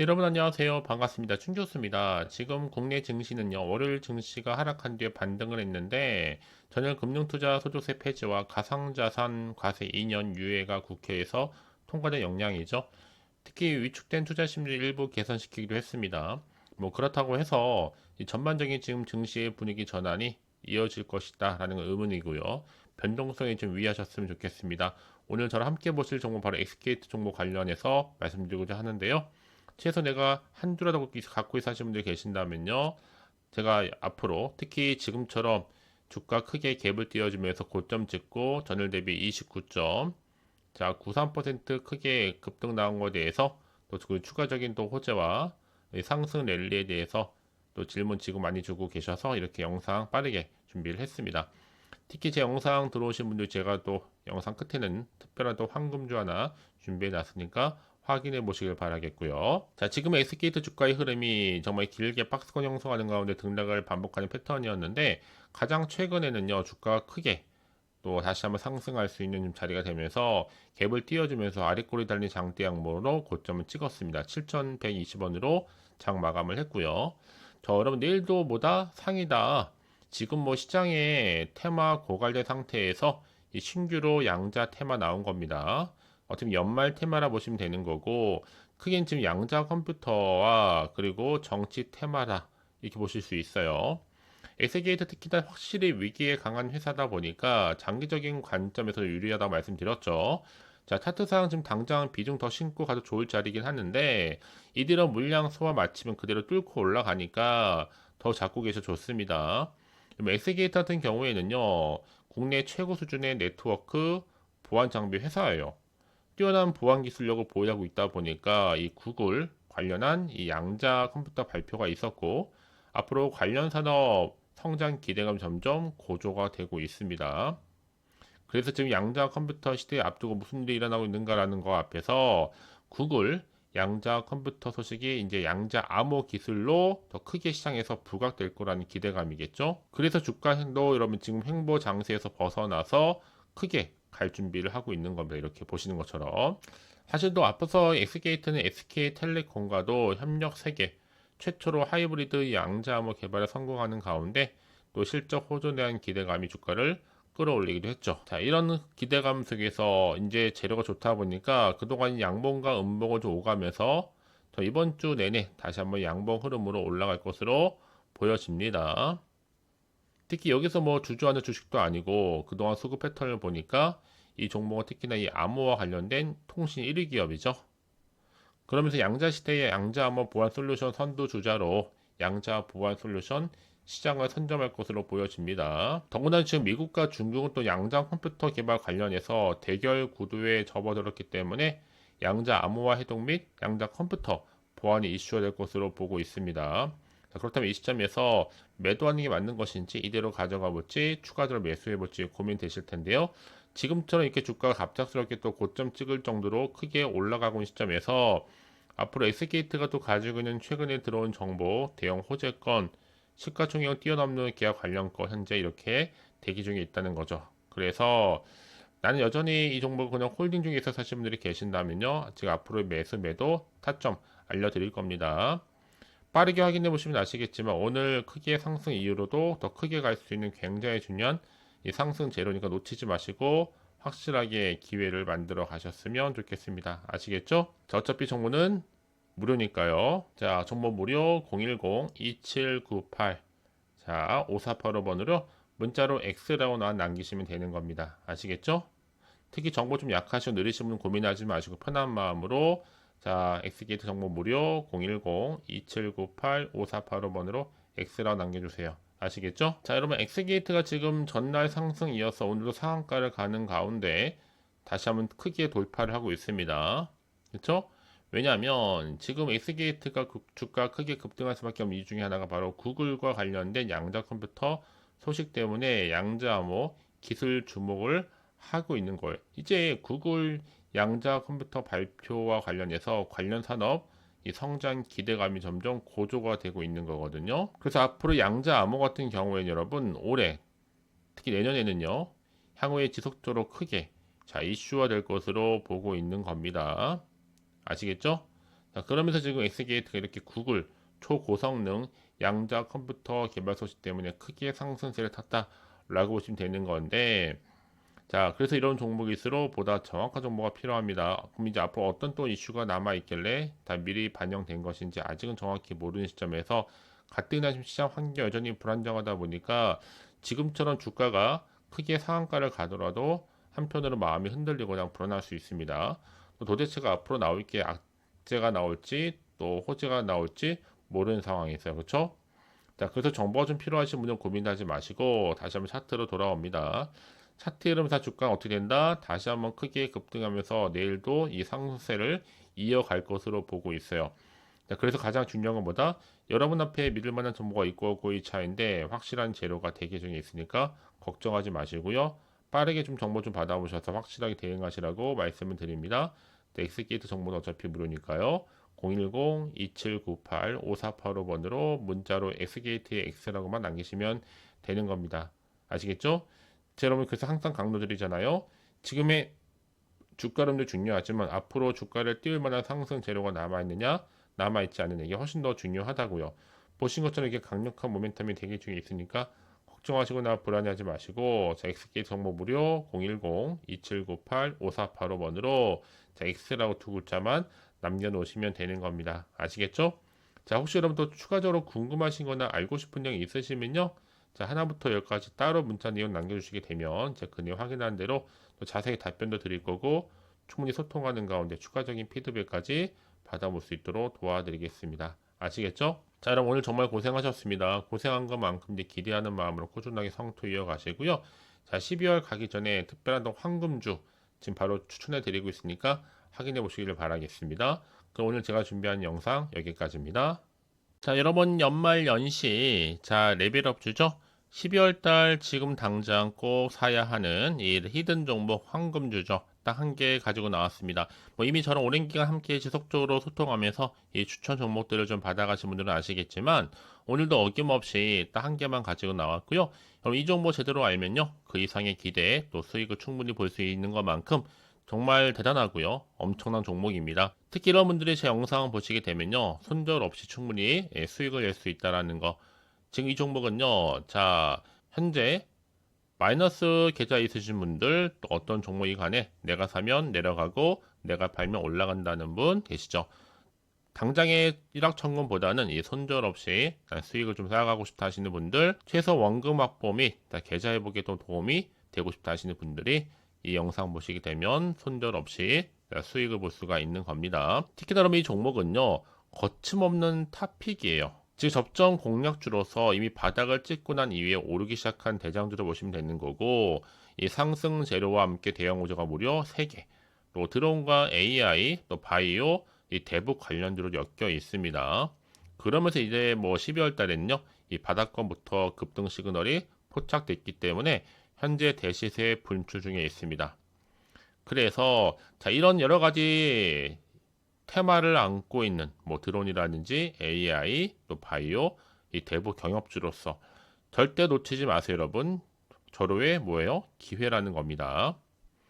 네, 여러분 안녕하세요. 반갑습니다. 춘교수입니다. 지금 국내 증시는요, 월요일 증시가 하락한 뒤에 반등을 했는데, 전일 금융투자 소득세 폐지와 가상자산 과세 2년 유예가 국회에서 통과된 영향이죠. 특히 위축된 투자 심리 일부 개선시키기도 했습니다. 뭐 그렇다고 해서 이 전반적인 지금 증시의 분위기 전환이 이어질 것이다 라는 건 의문이고요. 변동성에 좀 유의하셨으면 좋겠습니다. 오늘 저랑 함께 보실 종목 바로 엑스케이트 종목 관련해서 말씀드리고자 하는데요. 최소 내가 한두라도 갖고 있으신 분들 계신다면요. 제가 앞으로 특히 지금처럼 주가 크게 갭을 띄워주면서 고점 찍고 전일 대비 29점 자 93% 크게 급등 나온 것에 대해서 또그 추가적인 또 호재와 상승 랠리에 대해서 또 질문 지금 많이 주고 계셔서 이렇게 영상 빠르게 준비를 했습니다. 특히 제 영상 들어오신 분들 제가 또 영상 끝에는 특별한 또 황금주 하나 준비해 놨으니까 확인해 보시길 바라겠고요. 자, 지금 SKT 주가의 흐름이 정말 길게 박스권 형성하는 가운데 등락을 반복하는 패턴이었는데 가장 최근에는요, 주가가 크게 또 다시 한번 상승할 수 있는 자리가 되면서 갭을 띄워주면서 아래꼬리 달린 장대 양모로 고점을 찍었습니다. 7,120원으로 장 마감을 했고요. 저 여러분 내일도 보다 상이다. 지금 뭐 시장에 테마 고갈된 상태에서 이 신규로 양자 테마 나온 겁니다. 어떻게 연말 테마라 보시면 되는 거고 크게는 지금 양자 컴퓨터와 그리고 정치 테마다 이렇게 보실 수 있어요. 에세게이트 특히나 확실히 위기에 강한 회사다 보니까 장기적인 관점에서 유리하다고 말씀드렸죠. 자, 차트상 지금 당장 비중 더 신고 가도 좋을 자리긴 하는데 이대로 물량 소화 마치면 그대로 뚫고 올라가니까 더 잡고 계셔 좋습니다. 에세게이트 같은 경우에는요, 국내 최고 수준의 네트워크 보안 장비 회사예요. 뛰어난 보안 기술력을 보유하고 있다 보니까 이 구글 관련한 이 양자 컴퓨터 발표가 있었고 앞으로 관련 산업 성장 기대감 점점 고조가 되고 있습니다. 그래서 지금 양자 컴퓨터 시대에 앞두고 무슨 일이 일어나고 있는가라는 거 앞에서 구글 양자 컴퓨터 소식이 이제 양자 암호 기술로 더 크게 시장에서 부각될 거라는 기대감이겠죠. 그래서 주가도 여러분 지금 횡보 장세에서 벗어나서 크게 갈 준비를 하고 있는 겁니다. 이렇게 보시는 것처럼. 사실 또 앞서서 엑스게이트는 SK텔레콤과도 협력 세계 최초로 하이브리드 양자암호 개발에 성공하는 가운데 또 실적 호전에 대한 기대감이 주가를 끌어올리기도 했죠. 자, 이런 기대감 속에서 이제 재료가 좋다 보니까 그동안 양봉과 음봉을 좀 오가면서 저 이번 주 내내 다시 한번 양봉 흐름으로 올라갈 것으로 보여집니다. 특히 여기서 뭐 주주하는 주식도 아니고 그동안 수급 패턴을 보니까 이 종목은 특히나 이 암호와 관련된 통신 1위 기업이죠. 그러면서 양자 시대의 양자 암호 보안 솔루션 선두 주자로 양자 보안 솔루션 시장을 선점할 것으로 보여집니다. 더구나 지금 미국과 중국은 또 양자 컴퓨터 개발 관련해서 대결 구도에 접어들었기 때문에 양자 암호화 해독 및 양자 컴퓨터 보안이 이슈가 될 것으로 보고 있습니다. 자, 그렇다면 이 시점에서 매도하는 게 맞는 것인지 이대로 가져가 볼지 추가적으로 매수해 볼지 고민되실 텐데요. 지금처럼 이렇게 주가가 갑작스럽게 또 고점 찍을 정도로 크게 올라가고 있는 시점에서 앞으로 S게이트가 또 가지고 있는 최근에 들어온 정보, 대형 호재권, 시가총액 뛰어넘는 계약 관련 거 현재 이렇게 대기 중에 있다는 거죠. 그래서 나는 여전히 이 종목을 그냥 홀딩 중에 있어 사시는 분들이 계신다면요. 제가 앞으로 매수 매도 타점 알려드릴 겁니다. 빠르게 확인해 보시면 아시겠지만 오늘 크게 상승 이후로도 더 크게 갈 수 있는 굉장히 중요한 이 상승 재료니까 놓치지 마시고 확실하게 기회를 만들어 가셨으면 좋겠습니다. 아시겠죠? 자, 어차피 정보는 무료니까요. 자, 정보 무료 010-2798 자, 5485번으로 문자로 X라고 남기시면 되는 겁니다. 아시겠죠? 특히 정보 좀 약하시고 느리신 분 고민하지 마시고 편한 마음으로 자, 엑스게이트 정보 무료 010-2798-5485번으로 X라고 남겨주세요. 아시겠죠? 자, 여러분 엑스게이트가 지금 전날 상승 이어서 오늘도 상한가를 가는 가운데 다시 한번 크게 돌파를 하고 있습니다. 그렇죠? 왜냐하면 지금 엑스게이트가 주가 크게 급등할 수밖에 없는 이유 중에 하나가 바로 구글과 관련된 양자 컴퓨터 소식 때문에 양자암호 기술 주목을 하고 있는 거예요. 이제 구글 양자 컴퓨터 발표와 관련해서 관련 산업 이 성장 기대감이 점점 고조가 되고 있는 거거든요. 그래서 앞으로 양자 암호 같은 경우에는 여러분 올해 특히 내년에는요 향후에 지속적으로 크게 자 이슈화 될 것으로 보고 있는 겁니다. 아시겠죠? 자, 그러면서 지금 엑스게이트가 이렇게 구글 초고성능 양자 컴퓨터 개발 소식 때문에 크게 상승세를 탔다라고 보시면 되는 건데 자 그래서 이런 종목일수록 보다 정확한 정보가 필요합니다. 그럼 이제 앞으로 어떤 또 이슈가 남아 있길래 다 미리 반영된 것인지 아직은 정확히 모르는 시점에서 가뜩이나 시장 환경 여전히 불안정하다 보니까 지금처럼 주가가 크게 상한가를 가더라도 한편으로 마음이 흔들리거나 불안할 수 있습니다. 또 도대체가 앞으로 나올 게 악재가 나올지 또 호재가 나올지 모르는 상황이 있어요. 그렇죠? 자, 그래서 정보가 좀 필요하신 분은 고민하지 마시고 다시 한번 차트로 돌아옵니다. 차트 흐름사 주가 어떻게 된다? 다시 한번 크게 급등하면서 내일도 이 상승세를 이어갈 것으로 보고 있어요. 자, 그래서 가장 중요한 건 뭐다? 여러분 앞에 믿을 만한 정보가 있고 없고 이 차인데 확실한 재료가 대기 중에 있으니까 걱정하지 마시고요. 빠르게 좀 정보 좀 받아보셔서 확실하게 대응하시라고 말씀을 드립니다. 네, 엑스게이트 정보는 어차피 무료니까요. 010-2798-5485번으로 문자로 엑스게이트의 X라고만 남기시면 되는 겁니다. 아시겠죠? 제 여러분 그래서 항상 강조드리잖아요. 지금의 주가름도 중요하지만 앞으로 주가를 띄울 만한 상승 재료가 남아 있느냐 남아 있지 않느냐 이게 훨씬 더 중요하다고요. 보신 것처럼 이게 강력한 모멘텀이 대기 중에 있으니까 걱정하시거나 불안해하지 마시고 자 엑스게이트 정보 무료 010-2798-5485번으로 자 X라고 두 글자만 남겨놓으시면 되는 겁니다. 아시겠죠? 자 혹시 여러분 또 추가적으로 궁금하신 거나 알고 싶은 내용 있으시면요. 자 하나부터 열까지 따로 문자 내용 남겨주시게 되면 제가 그 내용 확인한 대로 또 자세히 답변도 드릴 거고 충분히 소통하는 가운데 추가적인 피드백까지 받아볼 수 있도록 도와드리겠습니다. 아시겠죠? 자, 여러분 오늘 정말 고생하셨습니다. 고생한 것만큼 기대하는 마음으로 꾸준하게 성토 이어가시고요. 자, 12월 가기 전에 특별한 또 황금주 지금 바로 추천해 드리고 있으니까 확인해 보시기를 바라겠습니다. 그럼 오늘 제가 준비한 영상 여기까지입니다. 자, 여러분 연말 연시 자 레벨업 주죠. 12월 달 지금 당장 꼭 사야 하는 이 히든 종목 황금주죠. 딱 한 개 가지고 나왔습니다. 뭐 이미 저랑 오랜 기간 함께 지속적으로 소통하면서 이 추천 종목들을 좀 받아가신 분들은 아시겠지만 오늘도 어김없이 딱 한 개만 가지고 나왔고요. 그럼 이 종목 제대로 알면요. 그 이상의 기대 또 수익을 충분히 볼 수 있는 것만큼 정말 대단하고요. 엄청난 종목입니다. 특히 이런 분들이 제 영상 보시게 되면요. 손절 없이 충분히 예, 수익을 낼 수 있다라는 거. 지금 이 종목은요. 자, 현재 마이너스 계좌 있으신 분들 또 어떤 종목이 간에 내가 사면 내려가고 내가 팔면 올라간다는 분 계시죠? 당장의 일확천금보다는 이 손절 없이 수익을 좀 쌓아가고 싶다 하시는 분들 최소 원금 확보 및 계좌 회복에 도 도움이 되고 싶다 하시는 분들이 이 영상 보시게 되면 손절 없이 수익을 볼 수가 있는 겁니다. 특히 나이 종목은요 거침없는 탑픽이에요. 즉 접점 공략주로서 이미 바닥을 찍고 난 이후에 오르기 시작한 대장주로 보시면 되는 거고 이 상승 재료와 함께 대형 우저가 무려 3개 또 드론과 AI 또 바이오 이 대북 관련주로 엮여 있습니다. 그러면서 이제 뭐 12월 달에는요 이 바닥권부터 급등 시그널이 포착됐기 때문에 현재 대시세 분출 중에 있습니다. 그래서 자 이런 여러 가지 테마를 안고 있는 뭐 드론이라든지 AI 또 바이오 이 대부 경협주로서 절대 놓치지 마세요 여러분. 절호의 뭐예요? 기회라는 겁니다.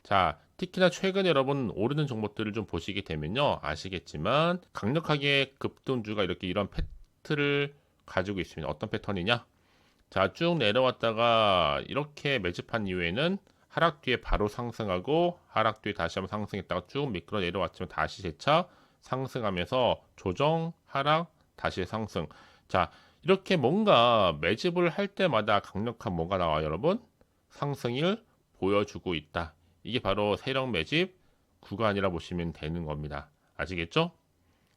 자 특히나 최근 여러분 오르는 종목들을 좀 보시게 되면요. 아시겠지만 강력하게 급등주가 이렇게 이런 패트를 가지고 있습니다. 어떤 패턴이냐 자 쭉 내려왔다가 이렇게 매집한 이후에는 하락 뒤에 바로 상승하고 하락 뒤에 다시 한번 상승했다가 쭉 미끄러 내려왔지만 다시 재차 상승하면서 조정, 하락, 다시 상승. 자, 이렇게 뭔가 매집을 할 때마다 강력한 뭐가 나와요, 여러분? 상승을 보여주고 있다. 이게 바로 세력 매집 구간이라 보시면 되는 겁니다. 아시겠죠?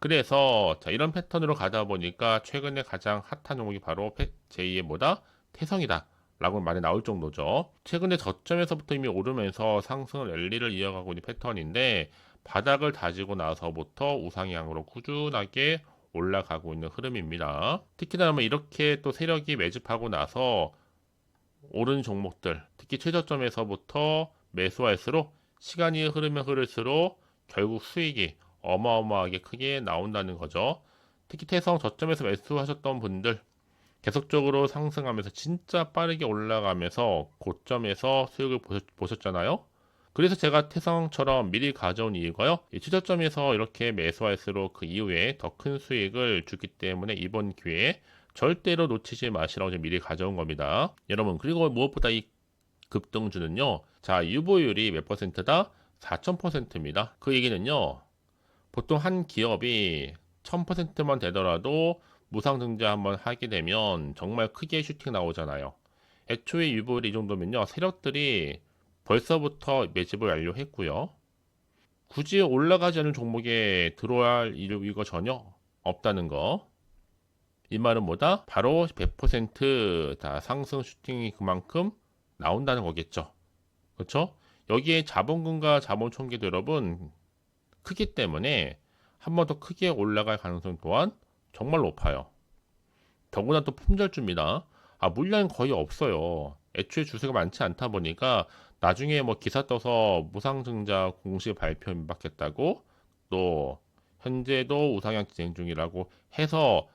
그래서 자, 이런 패턴으로 가다 보니까 최근에 가장 핫한 종목이 바로 제2의 뭐다? 태성이다. 라고 말이 나올 정도죠. 최근에 저점에서부터 이미 오르면서 상승을 랠리를 이어가고 있는 패턴인데 바닥을 다지고 나서부터 우상향으로 꾸준하게 올라가고 있는 흐름입니다. 특히나 뭐 이렇게 또 세력이 매집하고 나서 오른 종목들, 특히 최저점에서부터 매수할수록 시간이 흐르면 흐를수록 결국 수익이 어마어마하게 크게 나온다는 거죠. 특히 태성 저점에서 매수하셨던 분들 계속적으로 상승하면서 진짜 빠르게 올라가면서 고점에서 수익을 보셨, 잖아요 그래서 제가 태성처럼 미리 가져온 이유가요. 이 투자점에서 이렇게 매수할수록 그 이후에 더 큰 수익을 주기 때문에 이번 기회에 절대로 놓치지 마시라고 제가 미리 가져온 겁니다. 여러분 그리고 무엇보다 이 급등주는요. 자 유보율이 몇 퍼센트다? 4,000%입니다. 그 얘기는요. 보통 한 기업이 1000%만 되더라도 무상 증자 한번 하게 되면 정말 크게 슈팅 나오잖아요. 애초에 유보율이 이 정도면요. 세력들이 벌써부터 매집을 완료했고요. 굳이 올라가지 않은 종목에 들어야 할 이유가 전혀 없다는 거. 이 말은 뭐다? 바로 100%다 상승 슈팅이 그만큼 나온다는 거겠죠. 그렇죠? 여기에 자본금과 자본 총계도 여러분 크기 때문에 한 번 더 크게 올라갈 가능성 또한 정말 높아요. 더구나 또 품절주입니다. 아, 물량이 거의 없어요. 애초에 주세가 많지 않다 보니까 나중에 뭐 기사 떠서 무상증자 공식 발표 임박했다고 또 현재도 우상향 진행 중이라고 해서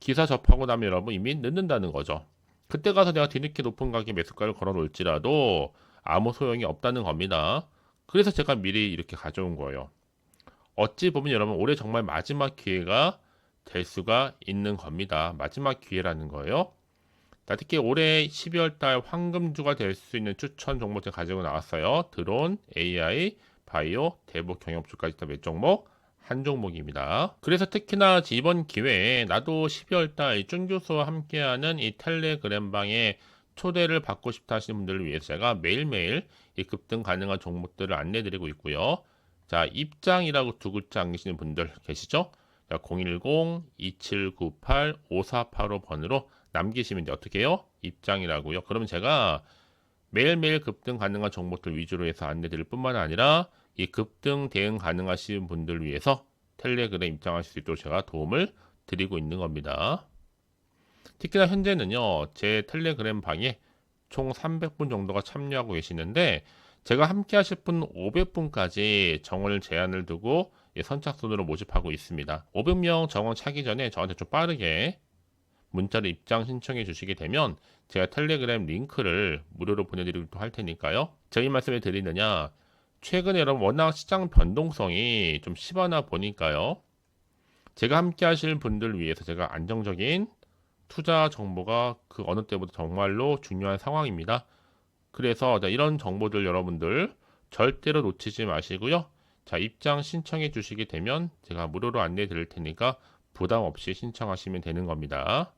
기사 접하고 나면 여러분 이미 늦는다는 거죠. 그때 가서 내가 뒤늦게 높은 가격에 매수가를 걸어 놓을지라도 아무 소용이 없다는 겁니다. 그래서 제가 미리 이렇게 가져온 거예요. 어찌 보면 여러분 올해 정말 마지막 기회가 될 수가 있는 겁니다. 마지막 기회라는 거예요. 자, 특히 올해 12월 달 황금주가 될 수 있는 추천 종목들 가지고 나왔어요. 드론, AI, 바이오, 대북 경영주까지 몇 종목 한 종목입니다. 그래서 특히나 이번 기회에 나도 12월 달 쭌교수와 함께하는 이 텔레그램 방에 초대를 받고 싶다 하시는 분들을 위해서 제가 매일매일 이 급등 가능한 종목들을 안내 드리고 있고요. 자, 입장이라고 두 글자 남기시는 분들 계시죠? 자, 010-2798-5485 번으로 남기시면 이제 어떻게 해요? 입장이라고요. 그러면 제가 매일매일 급등 가능한 종목들 위주로 해서 안내 드릴 뿐만 아니라 이 급등 대응 가능하신 분들 위해서 텔레그램 입장하실 수 있도록 제가 도움을 드리고 있는 겁니다. 특히나 현재는요, 제 텔레그램 방에 총 300분 정도가 참여하고 계시는데, 제가 함께 하실 분 500분까지 정원을 제한을 두고 선착순으로 모집하고 있습니다. 500명 정원 차기 전에 저한테 좀 빠르게 문자로 입장 신청해 주시게 되면 제가 텔레그램 링크를 무료로 보내드리기도 할 테니까요. 저희 말씀을 드리느냐, 최근에 여러분 워낙 시장 변동성이 좀 심하나 보니까요. 제가 함께 하실 분들 위해서 제가 안정적인 투자 정보가 그 어느 때보다 정말로 중요한 상황입니다. 그래서 이런 정보들 여러분들 절대로 놓치지 마시고요. 자, 입장 신청해 주시게 되면 제가 무료로 안내 드릴 테니까 부담 없이 신청하시면 되는 겁니다.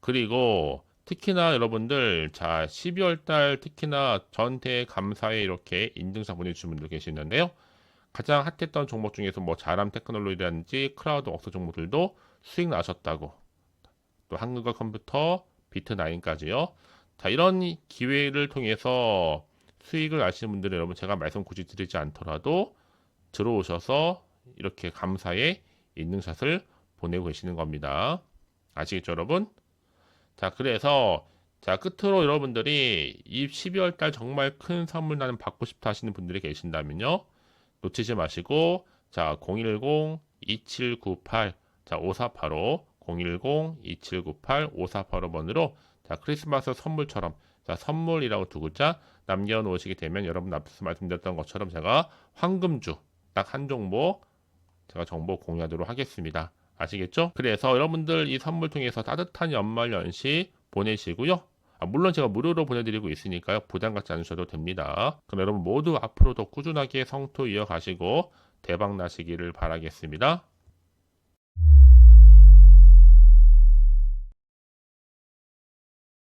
그리고 특히나 여러분들 자 12월 달 특히나 전태 감사에 이렇게 인증서 보내주신 분들 계시는데요. 가장 핫했던 종목 중에서 뭐 자람 테크놀로지라든지 클라우드 억서 종목들도 수익 나셨다고 또 한국어 컴퓨터 비트9까지요. 자 이런 기회를 통해서 수익을 아시는 분들은 여러분 제가 말씀 굳이 드리지 않더라도 들어오셔서 이렇게 감사의 인증샷을 보내고 계시는 겁니다. 아시겠죠 여러분? 자, 그래서 자, 끝으로 여러분들이 이 12월 달 정말 큰 선물 나는 받고 싶다 하시는 분들이 계신다면요. 놓치지 마시고 자, 010-2798 자, 5485 010-2798-5485번으로 자, 크리스마스 선물처럼 자, 선물이라고 두 글자 남겨 놓으시게 되면 여러분 앞에서 말씀드렸던 것처럼 제가 황금주 딱 한 종목 제가 정보 공유하도록 하겠습니다. 아시겠죠? 그래서 여러분들 이 선물 통해서 따뜻한 연말 연시 보내시고요. 아, 물론 제가 무료로 보내드리고 있으니까요. 부담 갖지 않으셔도 됩니다. 그럼 여러분 모두 앞으로 더 꾸준하게 성토 이어가시고 대박 나시기를 바라겠습니다.